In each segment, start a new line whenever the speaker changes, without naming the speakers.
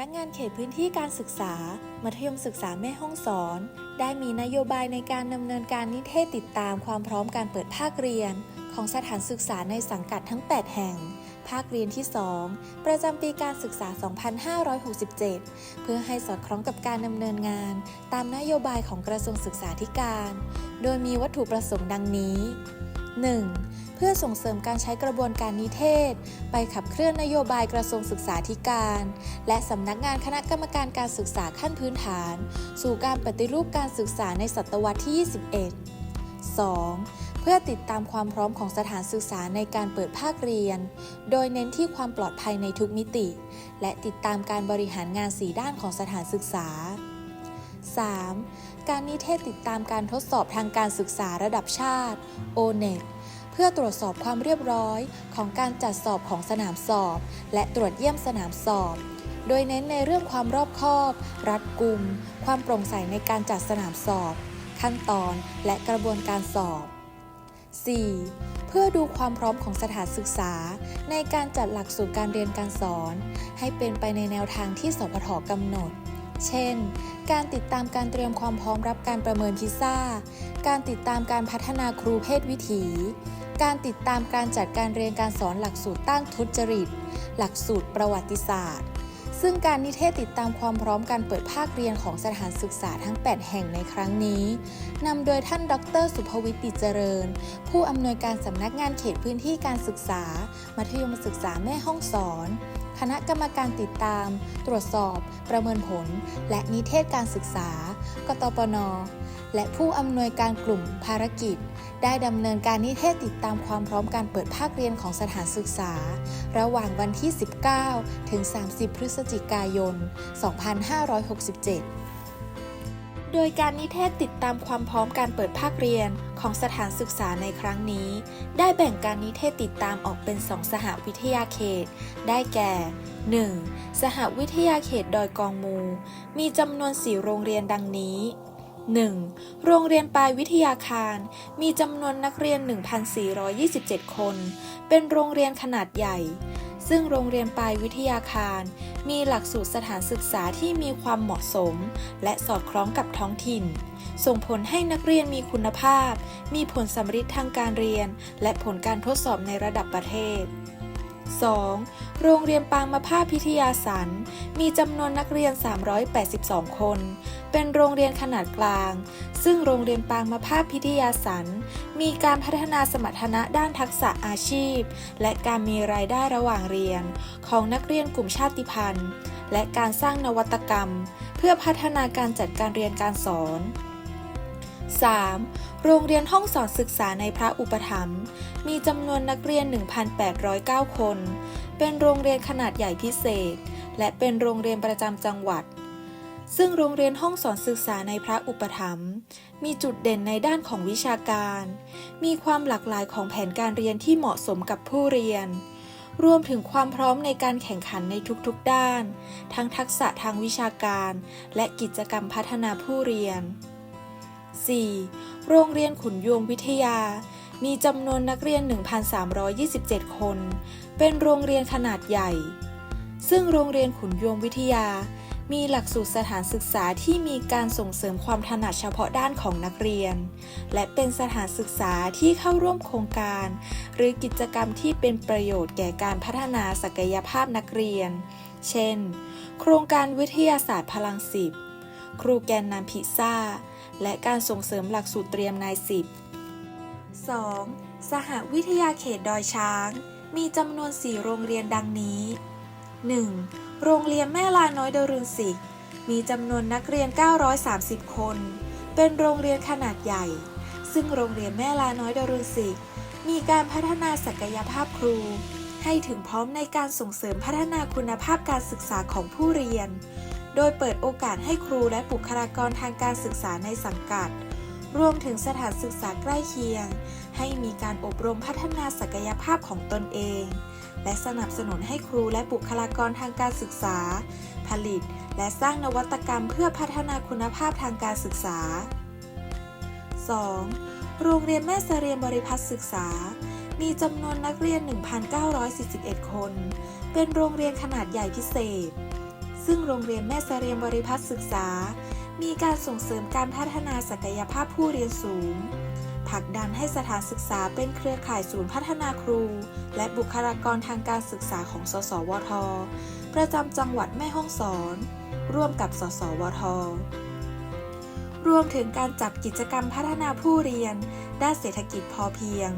ำนักงานเขตพื้นที่การศึกษา มัธยมศึกษาแม่ห้องสอน ได้มีนโยบายในการดำเนินการนิเทศติดตามความพร้อมการเปิดภาคเรียน ของสถานศึกษาในสังกัดทั้ง 8 แห่ง ภาคเรียนที่ 2 ประจำปีการศึกษา 2567 เพื่อให้สอดคล้องกับการดำเนินงาน ตามนโยบายของกระทรวงศึกษาธิการ โดยมีวัตถุประสงค์ดังนี้ 1. เพื่อส่งเสริมการใช้กระบวนการนิเทศ ไปขับเคลื่อนนโยบายกระทรวงศึกษาธิการ และสำนักงานคณะกรรมการการศึกษาขั้นพื้นฐาน สู่การปฏิรูปการศึกษาในศตวรรษที่ 21 2. เพื่อติดตามความพร้อมของสถานศึกษาในการเปิดภาคเรียน โดยเน้นที่ความปลอดภัยในทุกมิติ และติดตามการบริหารงาน4ด้านของสถานศึกษา 3. การนิเทศติดตามการทดสอบทางการศึกษาระดับชาติ ONET เพื่อตรวจสอบความเรียบร้อยของการจัดสอบของสนามสอบ และตรวจเยี่ยมสนามสอบ โดยเน้นในเรื่องความรอบคอบ รัดกุม ความโปร่งใสในการจัดสนามสอบ ขั้นตอนและกระบวนการสอบ 4. เพื่อดูความพร้อมของสถานศึกษา ในการจัดหลักสูตรการเรียนการสอน ให้เป็นไปในแนวทางที่สพทกำหนด เช่น การติดตามการเตรียมความพร้อมรับการประเมินพิซซ่า การติดตามการพัฒนาครูเพศวิถี การติดตามการจัดการเรียนการสอนหลักสูตรต้านทุจริต หลักสูตรประวัติศาสตร์ ซึ่งการนิเทศติดตามความพร้อมการเปิดภาคเรียนของสถานศึกษาทั้ง 8 แห่งในครั้งนี้ นำโดยท่านดร สุภวิทย์ติเจริญ ผู้อำนวยการสำนักงานเขตพื้นที่การศึกษา มัธยมศึกษาแม่ห้องสอน คณะกรรมการติดตาม ตรวจสอบ ประเมินผล และนิเทศการศึกษา กตปน และผู้อำนวยการกลุ่มภารกิจ ได้ดำเนินการนิเทศติดตามความพร้อมการเปิดภาคเรียนของสถานศึกษา ระหว่างวันที่ 19 ถึง 30 พฤศจิกายน 2567 โดยการนิเทศติดตามความพร้อมการเปิดภาคเรียนของสถานศึกษาในครั้งนี้ ได้แบ่งการนิเทศติดตามออกเป็น 2 สหวิทยาเขต ได้แก่ 1. สหวิทยาเขตดอยกองมู มีจำนวน 4 โรงเรียนดังนี้ 1. โรงเรียนปลายวิทยาคาร มีจำนวนนักเรียน 1,427 คน เป็นโรงเรียนขนาดใหญ่ ซึ่งโรงเรียนปลายวิทยาคาร มีหลักสูตรสถานศึกษาที่มีความเหมาะสม และสอดคล้องกับท้องถิ่น ส่งผลให้นักเรียนมีคุณภาพ มีผลสำฤทธิ์ทางการเรียน และผลการทดสอบในระดับประเทศ 2. โรงเรียนปางมะภาพิทยาสัน มีจำนวนนักเรียน 382 คน เป็นโรงเรียนขนาดกลาง ซึ่งโรงเรียนปางมะภาพิทยาสัน มีการพัฒนาสมรรถนะด้านทักษะอาชีพ และการมีรายได้ระหว่างเรียน ของนักเรียนกลุ่มชาติพันธุ์ และการสร้างนวัตกรรม เพื่อพัฒนาการจัดการเรียนการสอน 3. โรงเรียนห้องสอนศึกษาในพระอุปถัมภ์มีจำนวนนักเรียน 1,809 คน เป็นโรงเรียนขนาดใหญ่พิเศษ และเป็นโรงเรียนประจำจังหวัด ซึ่งโรงเรียนห้องสอนศึกษาในพระอุปถัมภ์มีจุดเด่นในด้านของวิชาการ มีความหลากหลายของแผนการเรียนที่เหมาะสมกับผู้เรียน รวมถึงความพร้อมในการแข่งขันในทุกๆด้าน ทั้งทักษะทางวิชาการ และกิจกรรมพัฒนาผู้เรียน 4. โรงเรียนขุนยวมวิทยา มีจำนวนนักเรียน 1,327 คน เป็นโรงเรียนขนาดใหญ่ ซึ่งโรงเรียนขุนยวมวิทยา มีหลักสูตรสถานศึกษาที่มีการส่งเสริมความถนัดเฉพาะด้านของนักเรียน และเป็นสถานศึกษาที่เข้าร่วมโครงการ หรือกิจกรรมที่เป็นประโยชน์แก่การพัฒนาศักยภาพนักเรียน เช่น โครงการวิทยาศาสตร์พลังสิบครูแกนนำพิซซ่า และการส่งเสริมหลักสูตรเตรียมนายสิบ 2. สหวิทยาเขตดอยช้าง มีจำนวน 4 โรงเรียนดังนี้ 1. โรงเรียนแม่ลาน้อยดรุนศิกมีจำนวนนักเรียน 930 คน เป็นโรงเรียนขนาดใหญ่ ซึ่งโรงเรียนแม่ลาน้อยดรุนศิกมีการพัฒนาศักยภาพครู ให้ถึงพร้อมในการส่งเสริมพัฒนาคุณภาพการศึกษาของผู้เรียน โดยเปิดโอกาสให้ครูและบุคลากรทางการศึกษาในสังกัด รวมถึงสถานศึกษาใกล้เคียง ให้มีการอบรมพัฒนาศักยภาพของตนเอง และสนับสนุนให้ครูและบุคลากรทางการศึกษา ผลิต และสร้างนวัตกรรมเพื่อพัฒนาคุณภาพทางการศึกษา 2. โรงเรียนแม่เสรียนบริพัตรศึกษา มีจำนวนนักเรียน 1,941 คน เป็นโรงเรียนขนาดใหญ่พิเศษ ซึ่งโรงเรียนแม่เสรียมบริพัตรศึกษา มีการส่งเสริมการพัฒนาศักยภาพผู้เรียนสูง ผลักดันให้สถานศึกษาเป็นเครือข่ายศูนย์พัฒนาครู และบุคลากรทางการศึกษาของ สสวท ประจำจังหวัดแม่ฮ่องสอน ร่วมกับ สสวท รวมถึงการจัดกิจกรรมพัฒนาผู้เรียน ด้านเศรษฐกิจพอเพียง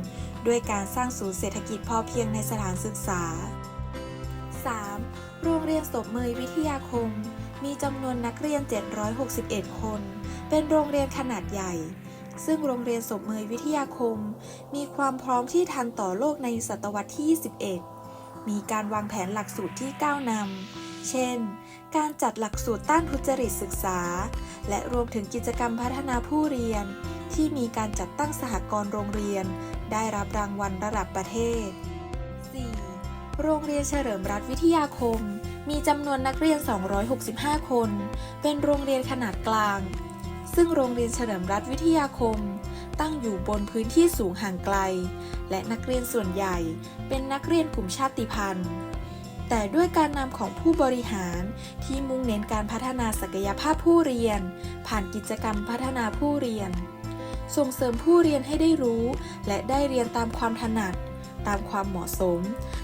ด้วยการสร้างศูนย์เศรษฐกิจพอเพียงในสถานศึกษา 3. โรงเรียนศพเมยวิทยาคม มีจำนวนนักเรียน 761 คน เป็นโรงเรียนขนาดใหญ่ ซึ่งโรงเรียนศพเมยวิทยาคม มีความพร้อมที่ทันต่อโลกในศตวรรษที่ 21 มีการวางแผนหลักสูตรที่ก้าวนำ เช่น การจัดหลักสูตรต้านทุจริตศึกษา และรวมถึงกิจกรรมพัฒนาผู้เรียน ที่มีการจัดตั้งสหกรณ์โรงเรียน ได้รับรางวัลระดับประเทศ 4. โรงเรียนเฉลิมรัฐวิทยาคมมีจำนวนนักเรียน 265 คน เป็นโรงเรียนขนาดกลาง ซึ่งโรงเรียนเฉลิมรัฐวิทยาคม ตั้งอยู่บนพื้นที่สูงห่างไกล และนักเรียนส่วนใหญ่เป็นนักเรียนกลุ่มชาติพันธุ์ แต่ด้วยการนำของผู้บริหารที่มุ่งเน้นการพัฒนาศักยภาพผู้เรียน ผ่านกิจกรรมพัฒนาผู้เรียน ส่งเสริมผู้เรียนให้ได้รู้ และได้เรียนตามความถนัด ตามความเหมาะสม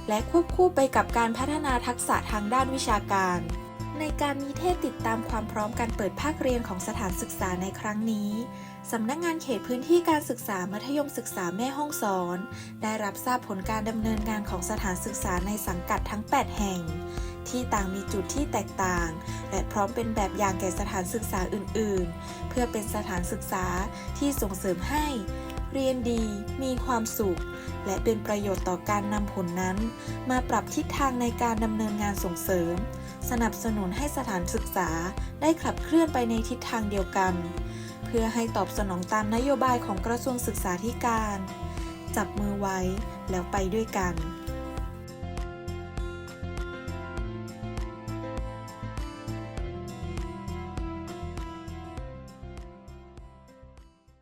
และควบคู่ไปกับการพัฒนาทักษะทางด้านวิชาการ ในการนิเทศติดตามความพร้อมการเปิดภาคเรียนของสถานศึกษาในครั้งนี้ สำนักงานเขตพื้นที่การศึกษามัธยมศึกษาแม่ห้องสอน ได้รับทราบผลการดำเนินงานของสถานศึกษาในสังกัดทั้ง 8 แห่ง ที่ต่างมีจุดที่แตกต่าง และพร้อมเป็นแบบอย่างแก่สถานศึกษาอื่น ๆ เพื่อเป็นสถานศึกษาที่ส่งเสริมให้ เรียนดี มีความสุข และเป็นประโยชน์ต่อการนำผลนั้น มาปรับทิศทางในการดำเนินงานส่งเสริม สนับสนุนให้สถานศึกษาได้ขับเคลื่อนไปในทิศทางเดียวกัน เพื่อให้ตอบสนองตามนโยบายของกระทรวงศึกษาธิการ จับมือไว้แล้วไปด้วยกัน